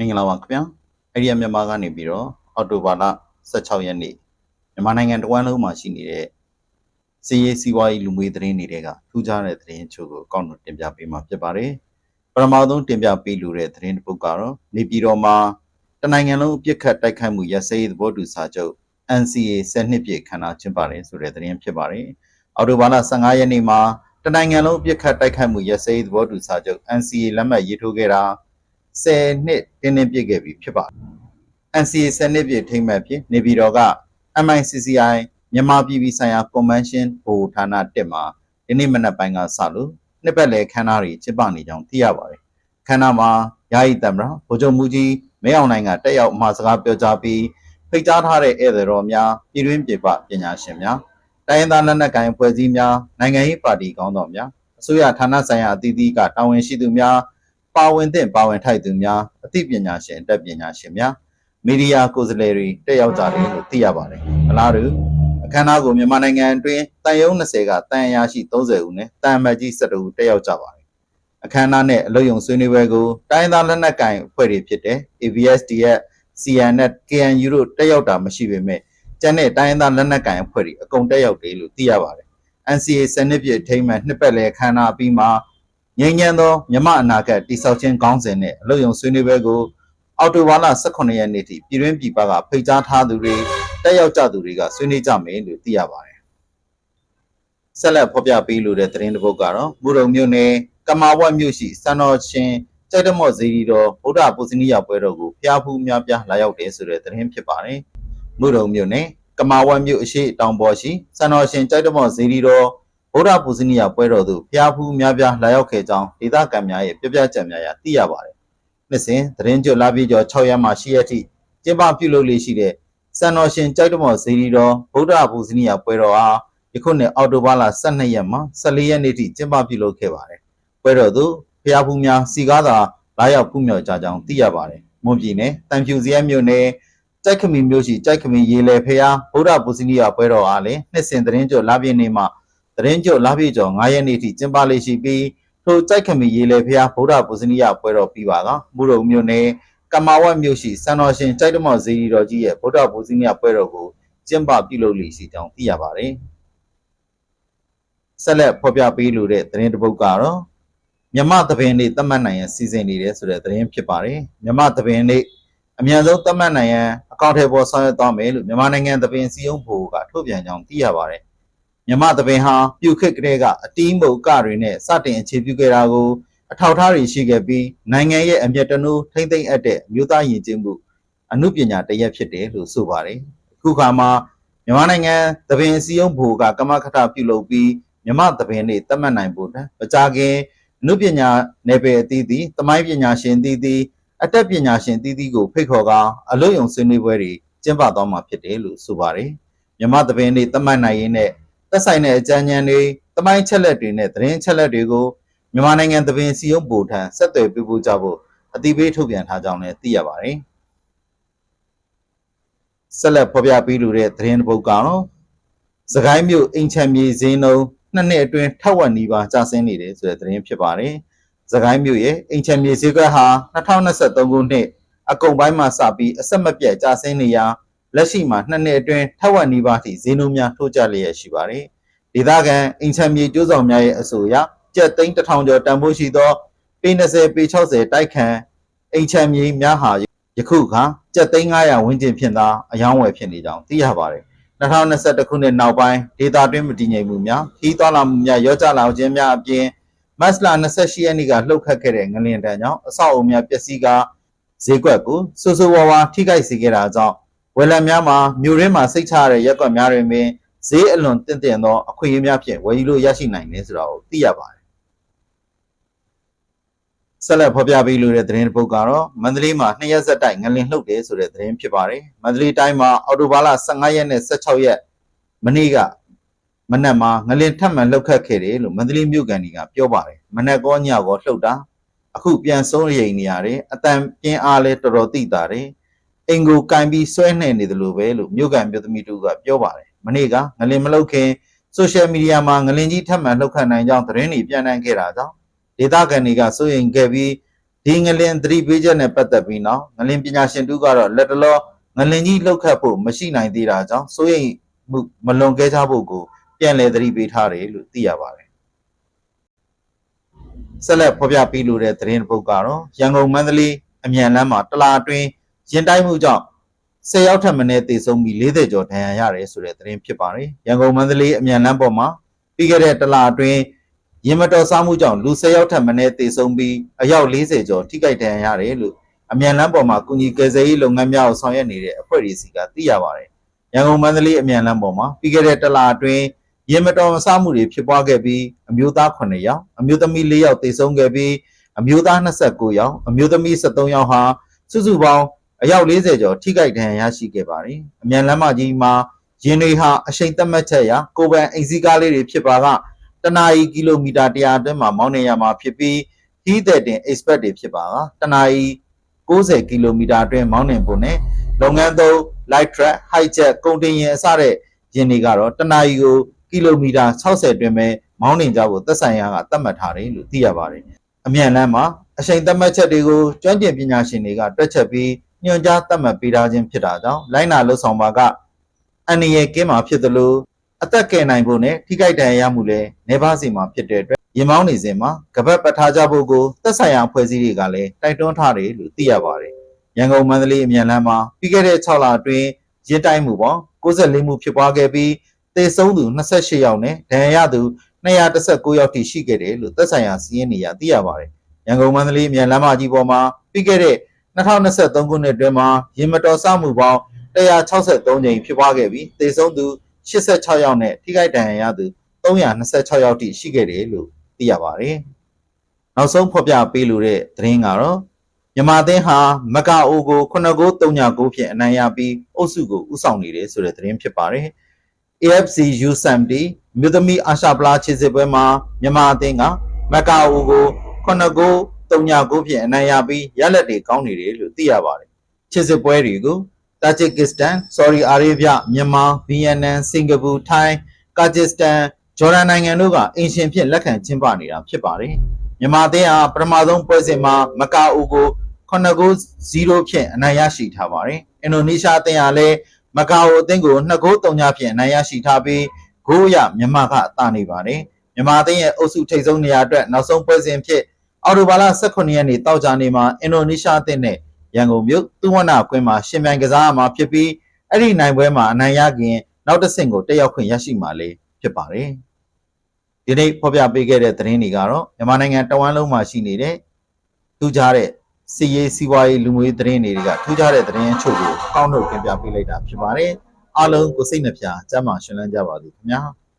မင်္ဂလာပါခင်ဗျာအဲ့ဒီအမြန်မာကနေပြီးတော့အော်တိုဘာလ16ရက်နေ့မြန်မာနိုင်ငံတဝန်းလုံးမှာရှိနေတဲ့စီးရေးစီးပွားရေးလူမှုရေးသတင်းတွေကထူးခြားတဲ့သတင်းချို့ကိုအကောင့်တို့တင်ပြပေးမှာဖြစ်ပါတယ်ပထမဆုံးတင်ပြပေးလိုတဲ့သတင်းတစ်ပုဒ်ကတော့နေပြည်တော်မှာတနိုင်ငံလုံးအပြစ်ခတ်တိုက်ခိုက်မှုရပ်စဲရေးသဘောတူစာချုပ် NCA 7နှစ်ပြည့်ခန္ဓာကျင်းပါတယ်ဆိုတဲ့သတင်းဖြစ်ပါတယ်အော်တိုဘာလ15ရက်နေ့မှာတနိုင်ငံလုံးအပြစ်ခတ်တိုက်ခိုက်မှုရပ်စဲရေးသဘောတူစာချုပ် NCA လက်မှတ်ရေးထိုးခဲ့တာ 10နှစ်တင်းတင်းပြည့်ခဲ့ပြီဖြစ်ပါတယ်။ NCA 10နှစ်ပြည့်ထိမ့်မှတ်ဖြစ်နေပြည်တော်က MICCI မြန်မာပြည်ပြည်ဆိုင်ရာ Convention ဘိုဌာန1မှာဒီနေ့မနက်ပိုင်းကစလို့နှစ်ပတ်လည်ခမ်းနားတွေကျင်းပနေကြောင်းသိရပါတယ်။ခမ်းနားမှာယာယီသမ္မတဗိုလ်ချုပ်မူကြီးမဲအောင်နိုင်ကတက်ရောက်မှာစကားပြောကြားပြီးဖိတ်ကြားထားတဲ့ဧည့်သည်တော်များပြည်တွင်းပြည်ပပညာရှင်များတိုင်းရင်းသားလက်နက်ကိုင်ဖွဲ့စည်းများနိုင်ငံရေးပါတီခေါင်းဆောင်များအစိုးရဌာနဆိုင်ရာအသီးသီးကတာဝန်ရှိသူများ ပါဝင်သင့်ပါဝင်ထိုက်သူများအသိပညာရှင်အတတ်ပညာရှင်များမီဒီယာကိုယ်စားလှယ်တွေတက်ရောက်ကြတယ်လို့သိရပါတယ်။အလားတူအခမ်းအနားကိုမြန်မာနိုင်ငံအတွင်းတန်ယုံ20ကတန်အရာရှိ30ဦးနဲ့တန်အမတ်ကြီး12ဦးတက်ရောက်ကြပါတယ်။အခမ်းအနားနဲ့အလို့ယုံဆွေးနွေးပွဲကိုတိုင်းသားလက်နက်ကိုင်အဖွဲ့တွေဖြစ်တဲ့ AVSDF CNNet KNU တို့တက်ရောက်တာမရှိပေမဲ့ကျန်တဲ့တိုင်းသားလက်နက်ကိုင်အဖွဲ့တွေအကုန်တက်ရောက်တယ်လို့သိရပါတယ်။ NCA စနစ်ပြည့်ထိမ့်မှနှစ်ပတ်လည်အခမ်းအနားအပြီးမှာ ငြိမ်းချမ်းသောမြမအနာဂတ်တိဆောက်ခြင်းခေါင်းစဉ်နဲ့အလို့ယုံဆွေးနွေးပွဲကိုအော်တိုဘာလ18ရက်နေ့ထိပြည်တွင်းပြည်ပကဖိတ်ကြားထားသူတွေတက်ရောက်ကြသူတွေကဆွေးနွေးကြမယ်လို့သိရပါတယ်။ဆက်လက်ဖော်ပြပေးလိုတဲ့သတင်းတစ်ပုဒ်ကတော့မူရုံမြို့နယ်ကမာဝတ်မြို့ရှိစံတော်ရှင်ကျိုက်တမော့ဇီရီတော်ဗုဒ္ဓပူဇနီယပွဲတော်ကိုဖျားဖူးများပြားလာရောက်တယ်ဆိုတဲ့သတင်းဖြစ်ပါတယ်။မူရုံမြို့နယ်ကမာဝတ်မြို့အရှိတောင်ပေါ်ရှိစံတော်ရှင်ကျိုက်တမော့ဇီရီတော် ဗုဒ္ဓပူဇနီယပွဲတော်သို့ဖျားဖူးများပြားလာရောက်ခဲ့ကြောင်းဒေသခံများရဲ့ပြပြချက်များအရသိရပါတယ်။နှစ်စဉ်သတင်းကြွလာပြီးကျော်6ရက်မှ10ရက်ထိကျင်းပပြုလုပ်လေရှိတဲ့စံတော်ရှင်ကျိုက်တမော့ဇီရီတော်ဗုဒ္ဓပူဇနီယပွဲတော်အားယခုနှစ်အောက်တိုဘာလ12ရက်မှ14ရက်နေ့ထိကျင်းပပြုလုပ်ခဲ့ပါတယ်။ပွဲတော်သို့ဖျားဖူးများစီကားသာလာရောက်ပြုမြောက်ကြကြောင်းသိရပါတယ်။မွန်ပြည်နယ်တန်ဖြူစရဲမြို့နယ်ကြိုက်ခမီမြို့ရှိကြိုက်ခမီရေလေဖျားဗုဒ္ဓပူဇနီယပွဲတော်အားလည်းနှစ်စဉ်သတင်းကြွလာပြည့်နေ့မှ သတင်းကြွလာပြည့်ကျော်9ရက်နေ့ထိကျင်းပလေရှိပြီးထိုကြိုက်ခမီရေလေဖျားဗုဒ္ဓပူဇနီယပွဲတော်ပြီးပါကမူရုံမြို့နယ်ကမာဝတ်မြို့ရှိစံတော်ရှင်ကြိုက်တမော့ဇီရီတော်ကြီးရဲ့ဗုဒ္ဓပူဇနီယပွဲတော်ကိုကျင်းပပြုလုပ်လေရှိကြောင်းသိရပါတယ်။ဆက်လက်ဖော်ပြပေးလိုတဲ့သတင်းတစ်ပုဒ်ကတော့မြမသဘင်နေ့သတ်မှတ်နိုင်ရန်စီစဉ်နေတယ်ဆိုတဲ့သတင်းဖြစ်ပါတယ်။မြမသဘင်နေ့အမြန်ဆုံးသတ်မှတ်နိုင်ရန်အကောင့်ထဲပေါ်ဆောင်ရွက်သွားမယ်လို့မြန်မာနိုင်ငံသဘင်စီယုံဘိုကထုတ်ပြန်ကြောင်းသိရပါတယ်။ မြမသဘင်ဟာပြုခစ်ကလေးကအတီးမုတ်ကတွေနဲ့စတင်အခြေပြုခဲ့တာကိုအထောက်ထားတွေရှိခဲ့ပြီးနိုင်ငံရဲ့အမျက်တနိုးထိမ့်သိမ့်အပ်တဲ့မြို့သားယဉ်ကျေးမှုအမှုပညာတရက်ဖြစ်တယ်လို့ဆိုပါတယ်။အခုခါမှာမြန်မာနိုင်ငံသဘင်စီယုံဘိုကကမခထပြုလုပ်ပြီးမြမသဘင်နေ့သတ်မှတ်နိုင်ဖို့မကြခင်အနုပညာနယ်ပယ်အသီးသီးတမိုင်းပညာရှင်အသီးသီးအတက်ပညာရှင်အသီးသီးကိုဖိတ်ခေါ်ကာအလို့ယုံဆွေးနွေးပွဲတွေကျင်းပသွားမှာဖြစ်တယ်လို့ဆိုပါတယ်မြမသဘင်နေ့သတ်မှတ်နိုင်ရေးနဲ့ သက်ဆိုင်တဲ့အကြံဉာဏ်တွေတမိုင်းချက်လက်တွေနဲ့သတင်းချက်လက်တွေကိုမြန်မာနိုင်ငံသဘင်စီယုံပိုထံဆက်သွယ်ပြပို့ကြဖို့အတိပေးထုတ်ပြန်ထားကြောင်းလည်းသိရပါတယ်ဆက်လက်ဖော်ပြပေးလိုတဲ့သတင်းတစ်ပုဒ်ကတော့စကိုင်းမြို့အိမ်ချမ်းမြေဈေးနှုန်းနှစ်နှစ်အတွင်းထက်ဝက်နီးပါးကျဆင်းနေတယ်ဆိုတဲ့သတင်းဖြစ်ပါတယ်။စကိုင်းမြို့ရဲ့အိမ်ချမ်းမြေဈေးကွက်ဟာ2023ခုနှစ်အကုန်ပိုင်းမှာစပြီးအဆက်မပြတ်ကျဆင်းနေရာ လက်ရှိမှာနှစ်နှစ်အတွင်းထက်ဝက်နီးပါးထိဈေးနှုန်းများထိုးကျလျက်ရှိပါတယ်။ဒေသခံအိမ်ချမ်းမြေကျိုးဆောင်များရဲ့အဆိုအရကျပ်သိန်း1000ကျော်တန်ဖိုးရှိသောပေ20ပေ60တိုက်ခန့်အိမ်ချမ်းမြေများဟာယခုခါကျပ်သိန်း900ဝန်းကျင်ဖြင့်သာအယောင်းဝယ်ဖြစ်နေကြောင်းသိရပါတယ်။2021ခုနှစ်နောက်ပိုင်းဒေတာတွင်းမတည်ငြိမ်မှုများခီးသွားလာမှုများရောကြလာခြင်းများအပြင်မတ်လ28ရက်နေ့ကလှုပ်ခတ်ခဲ့တဲ့ငလင်တန်းကြောင့်အဆောက်အအုံများပျက်စီးကာဈေးကွက်ကိုဆိုးဆိုးဝါးဝါထိခိုက်စေခဲ့တာကြောင့် ဝယ်လံများမှာမြို့ရင်းမှာစိတ်ချရတဲ့ရက်ကွက်များတွင်ပင်ဈေးအလွန်တင့်တယ်သောအခွင့်အရေးများဖြင့်ဝယ်ယူလို့ရရှိနိုင်တယ်ဆိုတာကိုသိရပါတယ်ဆက်လက်ဖော်ပြပေးလိုတဲ့သတင်းတစ်ပုဒ်ကတော့မန္တလေးမှာနှစ်ရက်ဆက်တိုက်ငလင်လှုပ်တယ်ဆိုတဲ့သတင်းဖြစ်ပါတယ်။မန္တလေးတိုင်းမှာအော်တိုဘာလ15ရက်နဲ့16ရက်မနေ့ကမနက်မှာငလင်ထပ်မံလှုပ်ခတ်ခဲ့တယ်လို့မန္တလေးမြို့ကန်တွေကပြောပါတယ်။မနက်ကောညကောလှုပ်တာအခုပြန်ဆုံးရိမ်နေရတယ်အတန်ပြင်းအားလဲတော်တော်သိတာတယ်။ အင်ကိုကင်ပြီးဆွဲနှဲ့နေတယ်လို့ပဲလို့မြို့ကန်မြို့သမီးတို့ကပြောပါတယ်။မနေ့ကငလင်မလှုပ်ခင်ဆိုရှယ်မီဒီယာမှာငလင်ကြီးထပ်မံလှုပ်ခတ်နိုင်ကြောင်းသတင်းတွေပြန့်နှံ့ခဲ့တာကြောင့်ဒေသခံတွေကစိုးရိမ်ခဲ့ပြီးဒီငလင်သတိပေးချက်နဲ့ပတ်သက်ပြီးနောက်ငလင်ပညာရှင်တူကတော့လက်တလောငလင်ကြီးလှုပ်ခတ်ဖို့မရှိနိုင်သေးတာကြောင့်စိုးရိမ်မှုမလွန်ကဲကြဖို့ကိုပြန်လည်သတိပေးထားတယ်လို့သိရပါတယ်ဆက်လက်ဖော်ပြပေးလိုတဲ့သတင်းတစ်ပုဒ်ကတော့ရန်ကုန်မန္တလေးအမြန်လမ်းမှာတလာအတွင်း ရင်တိုက်မှုကြောင့်10ရောက်ထပ်မင်းတေဆုံးပြီး40ကျော်ဒဏ်ရာရတယ်ဆိုတဲ့သတင်းဖြစ်ပါတယ်ရန်ကုန်မန္တလေးအမြန်လမ်းပေါ်မှာပြီးခဲ့တဲ့တလာအတွင်းရင်မတော်စားမှုကြောင့်လူ10ယောက်ထပ်မင်းတေဆုံးပြီးအယောက်40ကျော်ထိခိုက်ဒဏ်ရာရတယ်လို့အမြန်လမ်းပေါ်မှာကုညီကယ်ဆယ်ရေးလုပ်ငန်းများကိုဆောင်ရွက်နေတဲ့အဖွဲ့အစည်းကသိရပါတယ်ရန်ကုန်မန္တလေးအမြန်လမ်းပေါ်မှာပြီးခဲ့တဲ့တလာအတွင်းရင်မတော်မဆမှုတွေဖြစ်ပွားခဲ့ပြီးအမျိုးသား9ယောက်အမျိုးသမီး4ယောက်သေဆုံးခဲ့ပြီးအမျိုးသား29ယောက်အမျိုးသမီး73ယောက်ဟာစုစုပေါင်း အယောက်40ကျော်ထိခိုက်ဒဏ်ရာရရှိခဲ့ပါတယ်အမြန်လမ်းမကြီးမှာရင်တွေဟာအရှိန်သက်မှတ်ချက်ရာကိုယ်ပိုင်အိမ်စီးကားလေးတွေဖြစ်ပါကတနာရီကီလိုမီတာ100အတွင်းမှာမောင်းနေရမှာဖြစ်ပြီးခီးတဲ့တင် expert တွေဖြစ်ပါကတနာရီ90ကီလိုမီတာအတွင်းမောင်းနှင်ဖို့နဲ့လုပ်ငန်းသုံး light truck high jet ကုန်တင်ယာဉ်အစတဲ့ယာဉ်တွေကတော့တနာရီကိုကီလိုမီတာ60အတွင်းပဲမောင်းနှင်ကြဖို့သက်ဆိုင်ရာကသတ်မှတ်ထားတယ်လို့သိရပါတယ်အမြန်လမ်းမှာအရှိန်သတ်မှတ်ချက်တွေကိုကျွမ်းကျင်ပညာရှင်တွေကတွက်ချက်ပြီး ညွှန်ကြားသတ်မှတ်ပေးထားခြင်းဖြစ်တာကြောင့်လိုင်းနာလှုပ်ဆောင်ပါကအန္တရာယ်ကင်းမှာဖြစ်သလိုအသက်ကယ်နိုင်ဖို့နဲ့ထိခိုက်ဒဏ်ရာရမှုလည်းနေပါစီမှာဖြစ်တဲ့အတွက်ရင်မောင်းနေစဉ်မှာကပတ်ပတ်ထားကြဖို့ကိုသက်ဆိုင်ရာဖွဲ့စည်းတွေကလည်းတိုက်တွန်းထားတယ်လို့သိရပါတယ်။ရန်ကုန်မန္တလေးအမြန်လမ်းမှာပြီးခဲ့တဲ့6လအတွင်းရစ်တိုက်မှုပေါင်း64မှုဖြစ်ပွားခဲ့ပြီးသေဆုံးသူ28ယောက်နဲ့ဒဏ်ရာရသူ219ယောက်ထိရှိခဲ့တယ်လို့သက်ဆိုင်ရာစီးရင်နေရသိရပါတယ်။ရန်ကုန်မန္တလေးအမြန်လမ်းမကြီးပေါ်မှာပြီးခဲ့တဲ့ 2023ခုနှစ်တွင်မှာရင်မတော်ဆမှုပေါင်း163ကြိမ်ဖြစ်ပွားခဲ့ပြီးသေဆုံးသူ86ယောက်နဲ့ထိခိုက်ဒဏ်ရာရသူ326ယောက်ထိရှိခဲ့တယ်လို့သိရပါတယ်။နောက်ဆုံးဖော်ပြပေးလိုတဲ့သတင်းကတော့မြန်မာအသင်းဟာမကာအိုကို9-3-9ဖြင့်အနိုင်ရပြီးအုပ်စုကိုဥဆောင်နေတယ်ဆိုတဲ့သတင်းဖြစ်ပါတယ်။ AFC U70 မြို့သမီအာရှပလားခြေစစ်ပွဲမှာမြန်မာအသင်းကမကာအိုကို9-9 3-9ဖြင့်အနိုင်ရပြီးရလက်တွေကောင်းနေတယ်လို့သိရပါတယ်။ချစ်စစ်ပွဲတွေကိုတာဂျစ်ကစ္စတန်၊ဆော်ဒီအာရေဗျ၊မြန်မာ၊ဗီယက်နမ်၊စင်ကာပူ၊ထိုင်း၊ကာဂျစ်စတန်၊ဂျော်ဒန်နိုင်ငံတို့ကအင်ရှင်ဖြင့်လက်ခံကျင်းပနေတာဖြစ်ပါတယ်။မြန်မာအသင်းအားပထမဆုံးပွဲစဉ်မှာမကာအိုကို9-0ဖြင့်အနိုင်ရရှိထားပါတယ်။အင်ဒိုနီးရှားအသင်းအားလည်းမကာအိုအသင်းကို2-3ညဖြင့်အနိုင်ရရှိထားပြီးဂိုးရမြန်မာကအသာနေပါတယ်။မြန်မာအသင်းရဲ့အုပ်စုထိပ်ဆုံးနေရာအတွက်နောက်ဆုံးပွဲစဉ်ဖြစ် အော်တိုဘာလ18ရက်နေ့တောက်ကြနေမှာအင်ဒိုနီးရှားအသင်းနဲ့ရန်ကုန်မြို့သူဝနကွင်းမှာရှင်ပြိုင်ကစားရမှာဖြစ်ပြီးအဲ့ဒီနိုင်ပွဲမှာအနိုင်ရခင်နောက်တစ်ဆင့်ကိုတက်ရောက်ခွင့်ရရှိမှာလေးဖြစ်ပါတယ်။ဒီနေ့ဖော်ပြပေးခဲ့တဲ့သတင်းတွေကတော့မြန်မာနိုင်ငံတဝမ်းလုံးမှာရှိနေတဲ့ထူးခြားတဲ့စီရေးစီးပွားရေးလူမျိုးရေးသတင်းတွေကထူးခြားတဲ့သတင်းအချို့ကိုကောက်နှုတ်တင်ပြပေးလိုက်တာဖြစ်ပါတယ်။အားလုံးကိုစိတ်နှပြကျမ်းမာရှင်လန်းကြပါစေခင်ဗျာ။